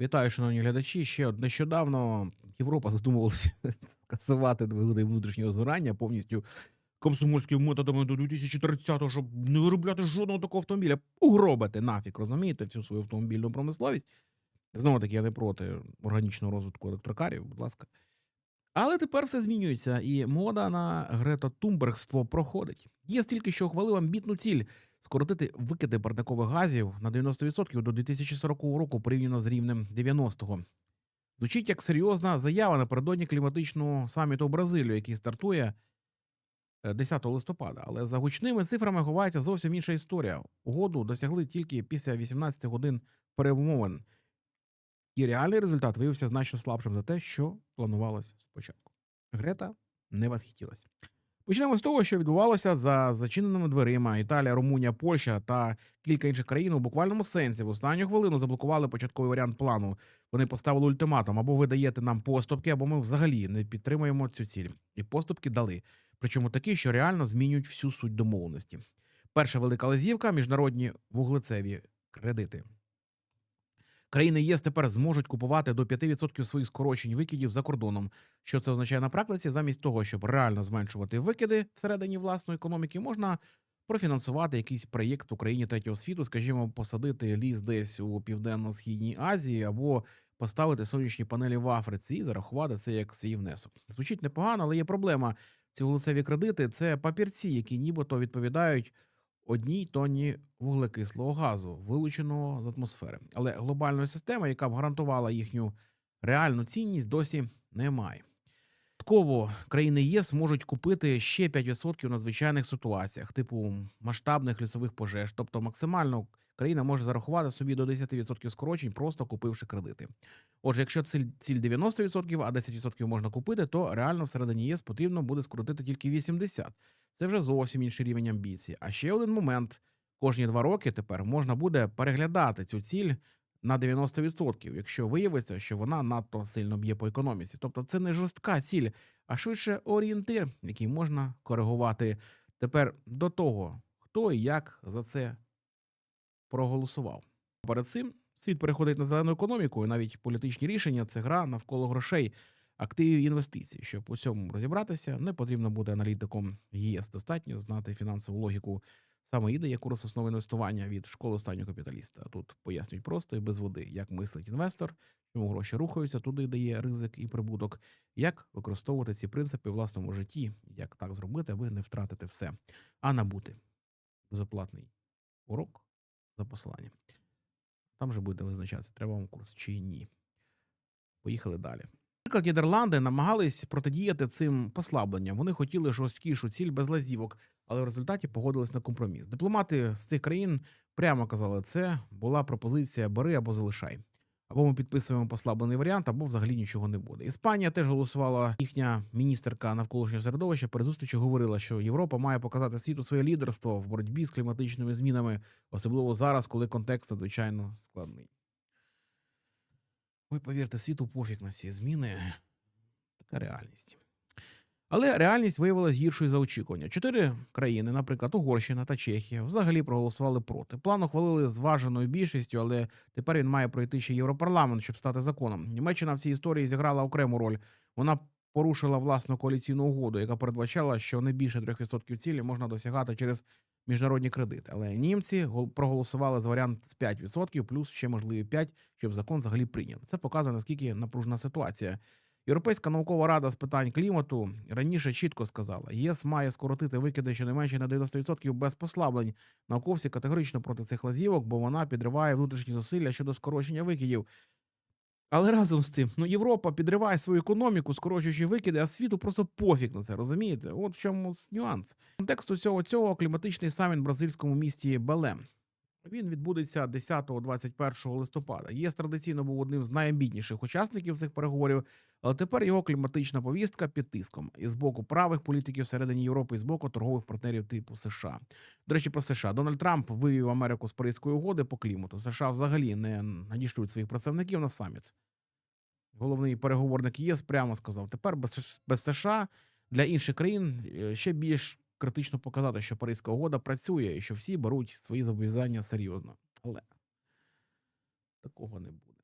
Вітаю, шановні глядачі. Ще нещодавно Європа задумувалася скасувати двигуни внутрішнього згорання повністю комсомольськими методами до 2030-го, щоб не виробляти жодного такого автомобіля. Угробити нафіг, розумієте, всю свою автомобільну промисловість. Знову таки, я не проти органічного розвитку електрокарів, будь ласка. Але тепер все змінюється, і мода на Грета Тумбергство проходить. Є стільки, що ухвалив амбітну ціль скоротити викиди парникових газів на 90% до 2040 року порівняно з рівнем 90-го. Звучить як серйозна заява напередодні кліматичного саміту в Бразилію, який стартує е, 10 листопада. Але за гучними цифрами ховається зовсім інша історія. Угоду досягли тільки після 18 годин перемовин. І реальний результат виявився значно слабшим за те, що планувалось спочатку. Грета не восхитілася. Почнемо з того, що відбувалося за зачиненими дверима. Італія, Румунія, Польща та кілька інших країн у буквальному сенсі в останню хвилину заблокували початковий варіант плану. Вони поставили ультиматум: або ви даєте нам поступки, або ми взагалі не підтримуємо цю ціль. І поступки дали. Причому такі, що реально змінюють всю суть домовленості. Перша велика лазівка міжнародні вуглецеві кредити. Країни ЄС тепер зможуть купувати до 5% своїх скорочень викидів за кордоном. Що це означає на практиці? Замість того, щоб реально зменшувати викиди всередині власної економіки, можна профінансувати якийсь проєкт Україні третього світу, скажімо, посадити ліс десь у південно-східній Азії або поставити сонячні панелі в Африці і зарахувати це як свій внесок. Звучить непогано, але є проблема. Ці вуглецеві кредити це папірці, які нібито відповідають одній тонні вуглекислого газу, вилученого з атмосфери. Але глобальної системи, яка б гарантувала їхню реальну цінність, досі немає. Додатково країни ЄС можуть купити ще 5% у надзвичайних ситуаціях, типу масштабних лісових пожеж. Тобто максимально країна може зарахувати собі до 10% скорочень, просто купивши кредити. Отже, якщо ціль ціль 90%, а 10% можна купити, то реально всередині ЄС потрібно буде скоротити тільки 80%. Це вже зовсім інший рівень амбіцій. А ще один момент: кожні два роки тепер можна буде переглядати цю ціль на 90%, якщо виявиться, що вона надто сильно б'є по економіці. Тобто це не жорстка ціль, а швидше орієнтир, який можна коригувати. Тепер до того, хто і як за це проголосував. Перед цим світ переходить на зелену економіку, і навіть політичні рішення це гра навколо грошей, активів і інвестицій. Щоб у цьому розібратися, не потрібно бути аналітиком ЄС. Достатньо знати фінансову логіку. Саме ідея курс основи інвестування від школи останнього капіталіста. Тут пояснюють просто і без води, як мислить інвестор, чому гроші рухаються туди, де є ризик і прибуток, як використовувати ці принципи в власному житті, як так зробити, аби не втратити все, а набути безоплатний урок за посиланням. Там же буде визначатися, треба вам курс чи ні. Поїхали далі. Наприклад, Нідерланди намагались протидіяти цим послабленням. Вони хотіли жорсткішу ціль без лазівок, але в результаті погодились на компроміс. Дипломати з цих країн прямо казали, це була пропозиція бери або залишай. Або ми підписуємо послаблений варіант, або взагалі нічого не буде. Іспанія теж голосувала. Їхня міністерка навколишнього середовища при зустрічі говорила, що Європа має показати світу своє лідерство в боротьбі з кліматичними змінами, особливо зараз, коли контекст надзвичайно складний. Ви повірте, світу пофіг на ці зміни. Така реальність. Але реальність виявилась гіршою за очікування. Чотири країни, наприклад, Угорщина та Чехія, взагалі проголосували проти. План ухвалили з важеною більшістю, але тепер він має пройти ще Європарламент, щоб стати законом. Німеччина в цій історії зіграла окрему роль. Вона порушила власну коаліційну угоду, яка передбачала, що не більше 3% цілі можна досягати через міжнародні кредити. Але німці гол- проголосували за варіант з 5%, плюс ще можливі 5%, щоб закон взагалі прийняли. Це показує наскільки напружена ситуація. Європейська наукова рада з питань клімату раніше чітко сказала: ЄС має скоротити викиди щонайменше на 90% без послаблень. Науковці категорично проти цих лазівок, бо вона підриває внутрішні зусилля щодо скорочення викидів. Але разом з тим, ну Європа підриває свою економіку, скорочуючи викиди, а світу просто пофіг на це, розумієте? От в чому нюанс. Контекст усього цього кліматичний саміт в бразильському місті Белем. Він відбудеться 10-21 листопада. ЄС традиційно був одним з найамбітніших учасників цих переговорів, але тепер його кліматична повістка під тиском і з боку правих політиків всередині Європи, і з боку торгових партнерів типу США. До речі, про США Дональд Трамп вивів Америку з Паризької угоди по клімату. США взагалі не надішлють своїх представників на саміт. Головний переговорник ЄС прямо сказав: тепер без, США для інших країн е, ще більш критично показати, що Паризька угода працює і що всі беруть свої зобов'язання серйозно. Але такого не буде.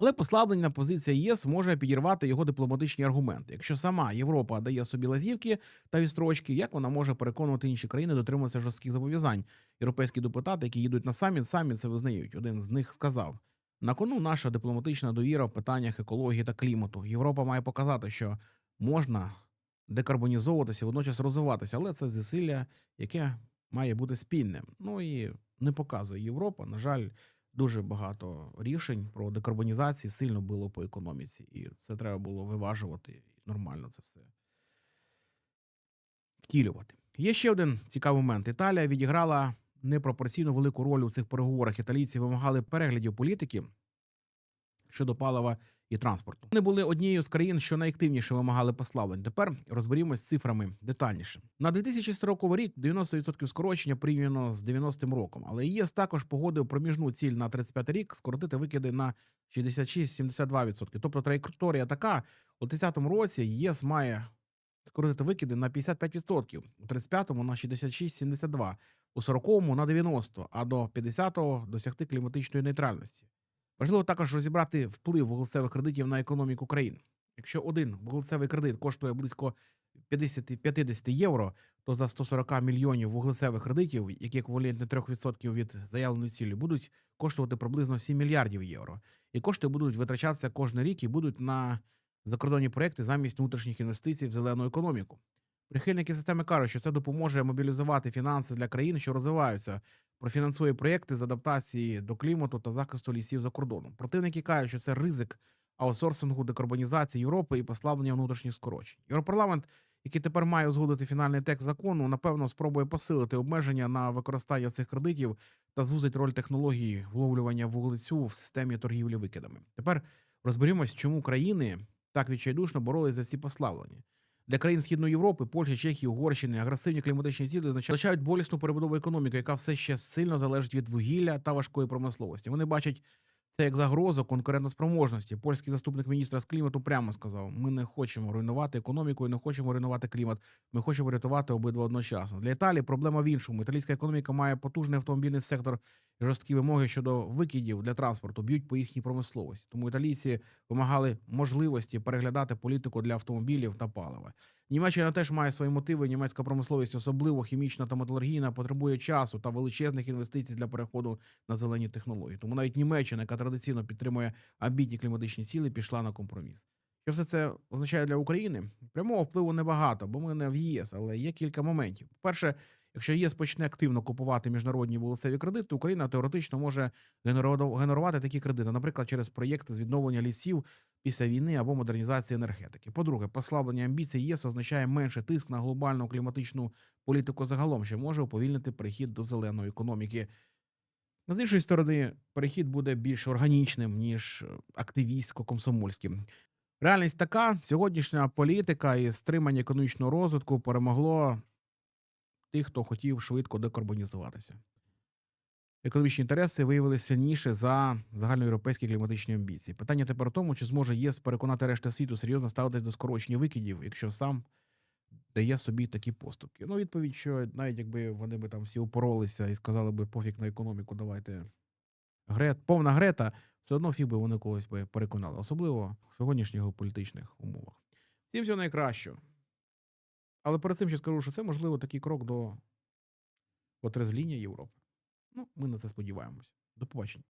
Але послаблена позиція ЄС може підірвати його дипломатичні аргументи. Якщо сама Європа дає собі лазівки та відстрочки, як вона може переконувати інші країни дотримуватися жорстких зобов'язань? Європейські депутати, які їдуть на саміт, самі це визнають. Один з них сказав: на кону наша дипломатична довіра в питаннях екології та клімату. Європа має показати, що можна декарбонізовуватися, водночас розвиватися, але це зусилля, яке має бути спільним. Ну і не показує Європа. На жаль, дуже багато рішень про декарбонізацію сильно було по економіці, і це треба було виважувати і нормально це все втілювати. Є ще один цікавий момент. Італія відіграла непропорційно велику роль у цих переговорах. Італійці вимагали переглядів політики щодо палива і транспорту. Вони були однією з країн, що найактивніше вимагали послаблень. Тепер розберімось з цифрами детальніше. На 2040 рік 90% скорочення порівняно з 90-м роком. Але ЄС також погодив проміжну ціль на 35 рік скоротити викиди на 66-72%. Тобто траєкторія така у 30-му році ЄС має скоротити викиди на 55%, у 35-му на 66-72%, у 40-му на 90%, а до 50-го досягти кліматичної нейтральності. Важливо також розібрати вплив вуглецевих кредитів на економіку країн. Якщо один вуглецевий кредит коштує близько 50, 50 євро, то за 140 мільйонів вуглецевих кредитів, які еквівалентні 3% від заявленої цілі, будуть коштувати приблизно 7 мільярдів євро. І кошти будуть витрачатися кожен рік і будуть на закордонні проекти замість внутрішніх інвестицій в зелену економіку. Прихильники системи кажуть, що це допоможе мобілізувати фінанси для країн, що розвиваються, профінансує проєкти з адаптації до клімату та захисту лісів за кордоном. Противники кажуть, що це ризик аутсорсингу, декарбонізації Європи і послаблення внутрішніх скорочень. Європарламент, який тепер має узгодити фінальний текст закону, напевно, спробує посилити обмеження на використання цих кредитів та звузить роль технології вловлювання вуглецю в системі торгівлі викидами. Тепер розберімось, чому країни так відчайдушно боролись за ці послаблення. Для країн Східної Європи, Польщі, Чехії, Угорщини агресивні кліматичні цілі означають болісну перебудову економіки, яка все ще сильно залежить від вугілля та важкої промисловості. Вони бачать це як загрозу конкурентоспроможності. Польський заступник міністра з клімату прямо сказав: ми не хочемо руйнувати економіку і не хочемо руйнувати клімат. Ми хочемо рятувати обидва одночасно. Для Італії проблема в іншому. Італійська економіка має потужний автомобільний сектор жорсткі вимоги щодо викидів для транспорту б'ють по їхній промисловості. Тому італійці вимагали можливості переглядати політику для автомобілів та палива. Німеччина теж має свої мотиви. Німецька промисловість, особливо хімічна та металургійна, потребує часу та величезних інвестицій для переходу на зелені технології. Тому навіть Німеччина, яка традиційно підтримує амбітні кліматичні цілі, пішла на компроміс. Що все це означає для України? Прямого впливу небагато, бо ми не в ЄС, але є кілька моментів. По-перше, якщо ЄС почне активно купувати міжнародні вуглецеві кредити, Україна теоретично може генерувати такі кредити, наприклад, через проєкти з відновлення лісів після війни або модернізації енергетики. По-друге, послаблення амбіцій ЄС означає менше тиск на глобальну кліматичну політику загалом, що може уповільнити перехід до зеленої економіки. З іншої сторони, перехід буде більш органічним, ніж активістсько-комсомольським. Реальність така: сьогоднішня політика і стримання економічного розвитку перемогло тих, хто хотів швидко декарбонізуватися. Економічні інтереси виявилися сильніше за загальноєвропейські кліматичні амбіції. Питання тепер у тому, чи зможе ЄС переконати решта світу серйозно ставитись до скорочення викидів, якщо сам дає собі такі поступки. Ну, відповідь, що навіть якби вони би там всі упоролися і сказали би пофіг на економіку, давайте грет, повна грета, все одно фіг би вони когось би переконали, особливо в сьогоднішніх геополітичних умовах. Всім всього найкращого. Але перед цим ще скажу, що це можливо такий крок до отрезління Європи. Ну, ми на це сподіваємось. До побачення.